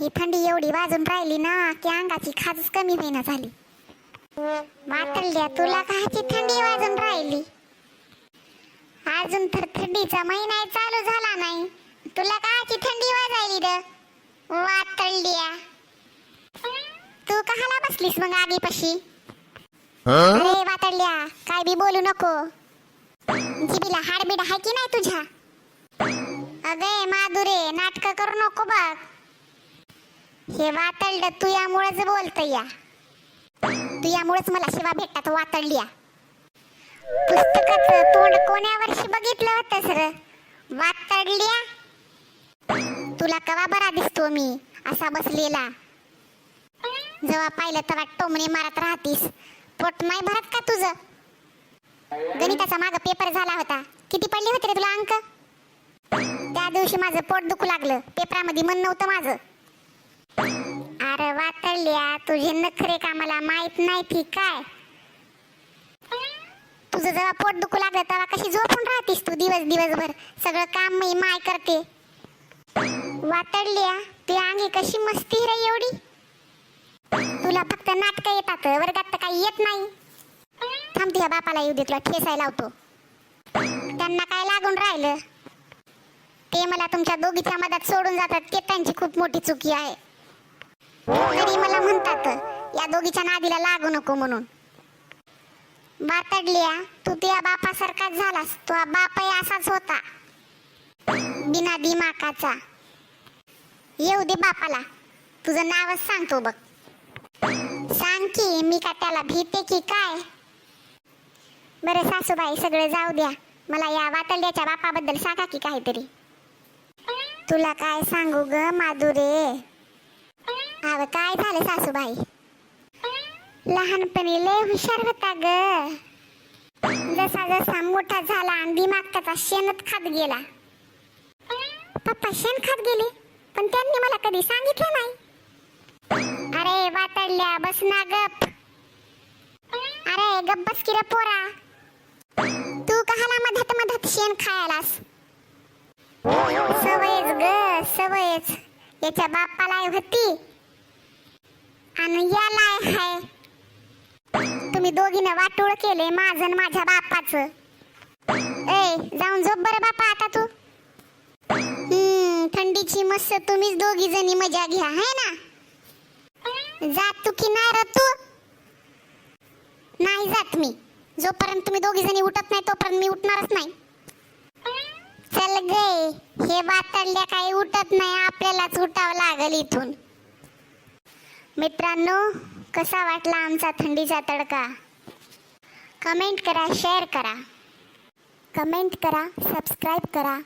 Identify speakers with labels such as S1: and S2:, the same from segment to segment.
S1: ही थंडी एवढी वाजून राहिली ना की अंगाची खाजच कमी होईना झाली. वाटल्या तुला काची थंडी वाजून राहिली? अजून तर थंडीचा महिना चालू झाला नाही. तुला काची थंडी वाजायली र वाटल्या तू कहाला बसलीस मग आगीपाशी? अरे वाटल्या काय बी बोलू नको. जिबीला हाडबीड आहे की नाही तुझ्या? अगे माधुरे नाटक करू नको बघ. हे वातळलं तू यामुळेच बोलत या. तू यामुळेच मला शिवा भेटतात वातळल्या पुस्तकाचं तोंड कोण्या वर्षी बघितलं होतं सर? वातडल्या तुला कवा बरा दिसतो मी असा बसलेला. जेव्हा पाहिलं तेव्हा टोमणे मारत राहतीस. पोट नाही भरत का तुझं? गणिताचा माग पेपर झाला होता. किती पडले होते रे तुला अंक? त्या दिवशी माझं पोट दुखू लागलं. पेपरामध्ये मन नव्हतं माझं. वाटल्या तुझे नखरे का मला माहीत नाही ती काय? तुझं जेव्हा पोट दुखू लागलं तेव्हा कशी झोपून राहतीस तू दिवस दिवसभर? सगळं काम मी माय करते. वातडल्या ती अंगी कशी मस्ती रे एवढी? तुला फक्त नाटक येतात वर्गात तर काही येत नाही. थांब तुझ्या बापाला येऊ दे तुला ठेसायला लावतो. त्यांना काय लागून राहिलं? ते मला तुमच्या दोघीच्या मधात सोडून जातात ते त्यांची खूप मोठी चुकी आहे. तरी मला म्हणतात या दोघीच्या नादीला लागू नको म्हणून. बातडल्या तू तुझ्या बापासारखाच झालास तुझा बापही असाच होता. बिना दिमाकाचा येऊ दे बापाला तुझं नावच सांगतो बघ. सांग की मी का त्याला भीते की काय? बरं सासूबाई सगळं जाऊ द्या. मला या वातडल्याच्या बापाबद्दल सांगा की काहीतरी. तुला काय सांगू ग माधुरे? अव काय झालं सासूबाई? लहानपणी लय हुशार होता ग. जसा जसा मोठा झाला आणि दिमाग त्याचा शेणत खात गेला. पप्पा शेण खात गेले पण त्यांनी मला कधी सांगितलं नाही. अरे वातडल्या बस ना गप. अरे गप बस रे पोरा. तू कहाला मधात मधात शेण खायलास? सवयच ग सवयच. याच्या बापाला होती. आणि याला हाय तुम्ही दोघीनं वाटोळ केले माझं आणि माझ्या बापाचं. ए जाऊन झोप बरं बापा आता तू. थंडीची मस्त तुम्हीच दोघी जणी मजा घ्या है ना? जात तू की नाही रे तू? नाही जात मी. जोपर्यंत तुम्ही दोघी जणी उठत नाही तोपर्यंत मी उठणारच नाही. चल गे हे वातडल्या काही उठत नाही आपल्यालाच उठावं लागल इथून. मित्रांनो कसा वाटला आमचा थंडीचा तडका? कमेंट करा शेअर करा. कमेंट करा सबस्क्राईब करा.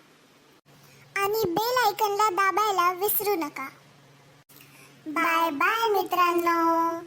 S1: आणि बेल आयकनला दाबायला विसरू नका. बाय बाय मित्रांनो.